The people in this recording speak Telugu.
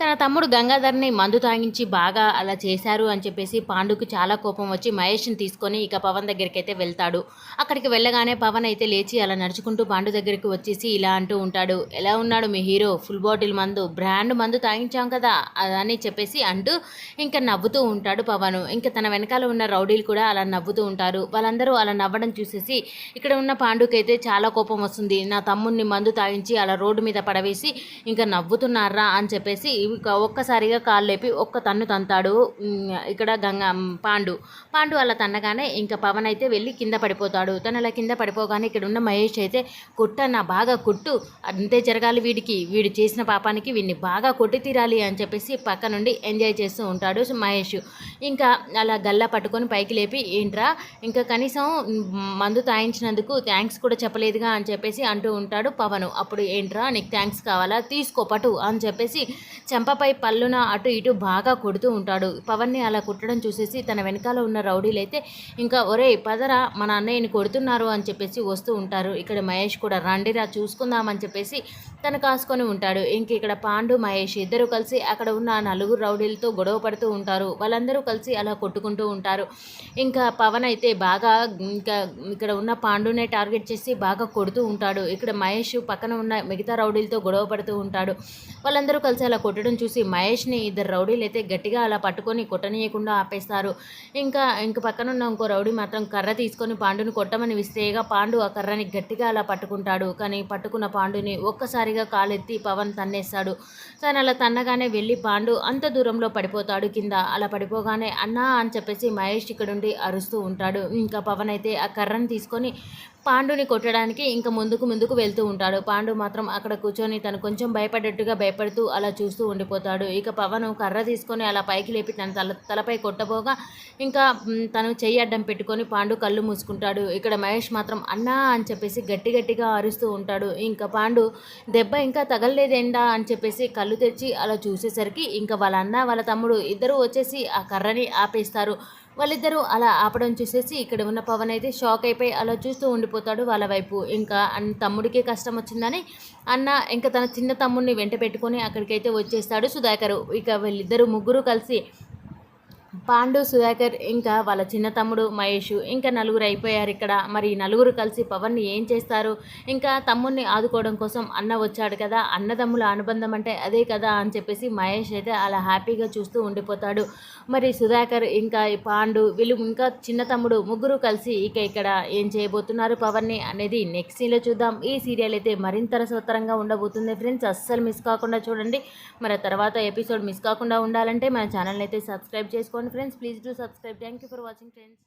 తన తమ్ముడు గంగాధర్ని మందు తాగించి బాగా అలా చేశారు అని చెప్పేసి పాండుకు చాలా కోపం వచ్చి మహేష్ని తీసుకొని ఇక పవన్ దగ్గరికి అయితే వెళ్తాడు. అక్కడికి వెళ్ళగానే పవన్ అయితే లేచి అలా నడుచుకుంటూ పాండు దగ్గరికి వచ్చేసి ఇలా అంటూ ఉంటాడు. ఎలా ఉన్నాడు మీ హీరో? ఫుల్ బాటిల్ మందు బ్రాండ్ మందు తాగించాం కదా అని చెప్పేసి అంటూ ఇంకా నవ్వుతూ ఉంటాడు పవన్. ఇంకా తన వెనకాల ఉన్న రౌడీలు కూడా అలా నవ్వుతూ ఉంటారు. వాళ్ళందరూ అలా నవ్వడం చూసేసి ఇక్కడ ఉన్న పాండుకైతే చాలా కోపం వస్తుంది. నా తమ్ముడిని మందు తాగించి అలా రోడ్డు మీద పడవేసి ఇంకా నవ్వుతున్నారా అని చెప్పేసి ఇక ఒక్కసారిగా కాళ్ళు లేపి ఒక్క తన్ను తంతాడు. ఇక్కడ గంగా పాండు. పాండు అలా తన్నగానే ఇంకా పవన్ అయితే వెళ్ళి కింద పడిపోతాడు. తను అలా కింద పడిపోగానే ఇక్కడ ఉన్న మహేష్ అయితే కొట్టన్న బాగా కొట్టు. అంతే జరగాలి వీడికి. వీడు చేసిన పాపానికి వీడిని బాగా కొట్టి తీరాలి అని చెప్పేసి పక్క నుండి ఎంజాయ్ చేస్తూ ఉంటాడు మహేష్. ఇంకా అలా గల్లా పట్టుకొని పైకి లేపి ఏంట్రా ఇంకా కనీసం మందు తాయించినందుకు థ్యాంక్స్ కూడా చెప్పలేదుగా అని చెప్పేసి అంటూ ఉంటాడు పవన్. అప్పుడు ఏంట్రా నీకు థ్యాంక్స్ కావాలా? తీసుకో పటు అని చెప్పేసి చెంపపై పళ్ళున అటు ఇటు బాగా కొడుతూ ఉంటాడు. పవన్ని అలా కుట్టడం చూసేసి తన వెనకాల ఉన్న రౌడీలు అయితే ఇంకా ఒరే పదరా మన అన్నయ్యని కొడుతున్నారు అని చెప్పేసి వస్తూ ఉంటారు. ఇక్కడ మహేష్ కూడా రండిరా చూసుకుందామని చెప్పేసి తను కాసుకొని ఉంటాడు. ఇంక ఇక్కడ పాండు మహేష్ ఇద్దరు కలిసి అక్కడ ఉన్న నలుగురు రౌడీలతో గొడవ పడుతూ ఉంటారు. వాళ్ళందరూ కలిసి అలా కొట్టుకుంటూ ఉంటారు. ఇంకా పవన్ అయితే బాగా ఇంకా ఇక్కడ ఉన్న పాండునే టార్గెట్ చేసి బాగా కొడుతూ ఉంటాడు. ఇక్కడ మహేష్ పక్కన ఉన్న మిగతా రౌడీలతో గొడవ పడుతూ ఉంటాడు. వాళ్ళందరూ కలిసి అలా వెళ్ళడం చూసి మహేష్ని ఇద్దరు రౌడీలు అయితే గట్టిగా అలా పట్టుకొని కొట్టనీయకుండా ఆపేస్తారు. ఇంకా ఇంక పక్కన ఉన్న ఇంకో రౌడీ మాత్రం కర్ర తీసుకొని పాండుని కొట్టమని విస్తేగా పాండు ఆ కర్రని గట్టిగా అలా పట్టుకుంటాడు. కానీ పట్టుకున్న పాండుని ఒక్కసారిగా కాలెత్తి పవన్ తన్నేస్తాడు. తను అలా తన్నగానే వెళ్ళి పాండు అంత దూరంలో పడిపోతాడు కింద. అలా పడిపోగానే అన్నా అని చెప్పేసి మహేష్ ఇక్కడుండి అరుస్తూ ఉంటాడు. ఇంకా పవన్ అయితే ఆ కర్రను తీసుకొని పాండుని కొట్టడానికి ఇంకా ముందుకు ముందుకు వెళ్తూ ఉంటాడు. పాండు మాత్రం అక్కడ కూర్చొని తను కొంచెం భయపడ్డట్టుగా భయపడుతూ అలా చూస్తూ ఉండిపోతాడు. ఇక పవన్ కర్ర తీసుకొని అలా పైకి లేపి తన తల తలపై కొట్టబోగా ఇంకా తను చెయ్యి అడ్డం పెట్టుకొని పాండు కళ్ళు మూసుకుంటాడు. ఇక్కడ మహేష్ మాత్రం అన్నా అని చెప్పేసి గట్టి గట్టిగా అరుస్తూ ఉంటాడు. ఇంకా పాండు దెబ్బ ఇంకా తగలలేదేండా? అని చెప్పేసి కళ్ళు తెచ్చి అలా చూసేసరికి ఇంకా వాళ్ళ అన్న వాళ్ళ తమ్ముడు ఇద్దరు వచ్చేసి ఆ కర్రని ఆపేస్తారు. వాళ్ళిద్దరూ అలా ఆపడం చూసేసి ఇక్కడ ఉన్న పవన్ అయితే షాక్ అయిపోయి అలా చూస్తూ ఉండిపోతాడు వాళ్ళ వైపు. ఇంకా అన్న తమ్ముడికి కష్టం వచ్చిందని అన్న ఇంకా తన చిన్న తమ్ముడిని వెంట పెట్టుకొని అక్కడికైతే వచ్చేస్తాడు సుధాకర్. ఇక వీళ్ళిద్దరూ ముగ్గురు కలిసి పాండు సుధాకర్ ఇంకా వాళ్ళ చిన్న తమ్ముడు మహేష్ ఇంకా నలుగురు అయిపోయారు ఇక్కడ. మరి నలుగురు కలిసి పవన్ని ఏం చేస్తారు? ఇంకా తమ్ముడిని ఆదుకోవడం కోసం అన్న వచ్చాడు కదా. అన్నదమ్ముల అనుబంధం అంటే అదే కదా అని చెప్పేసి మహేష్ అయితే అలా హ్యాపీగా చూస్తూ ఉండిపోతాడు. మరి సుధాకర్ ఇంకా పాండు వీళ్ళు ఇంకా చిన్న తమ్ముడు ముగ్గురు కలిసి ఇక ఇక్కడ ఏం చేయబోతున్నారు పవన్ని అనేది నెక్స్ట్ సీన్లో చూద్దాం. ఈ సీరియల్ అయితే మరింత రసవత్తరంగా ఉండబోతుంది ఫ్రెండ్స్ అస్సలు మిస్ కాకుండా చూడండి. మరి తర్వాత ఎపిసోడ్ మిస్ కాకుండా ఉండాలంటే మన ఛానల్ అయితే సబ్స్క్రైబ్ చేసుకోండి. friends. Please do subscribe. Thank you for watching friends.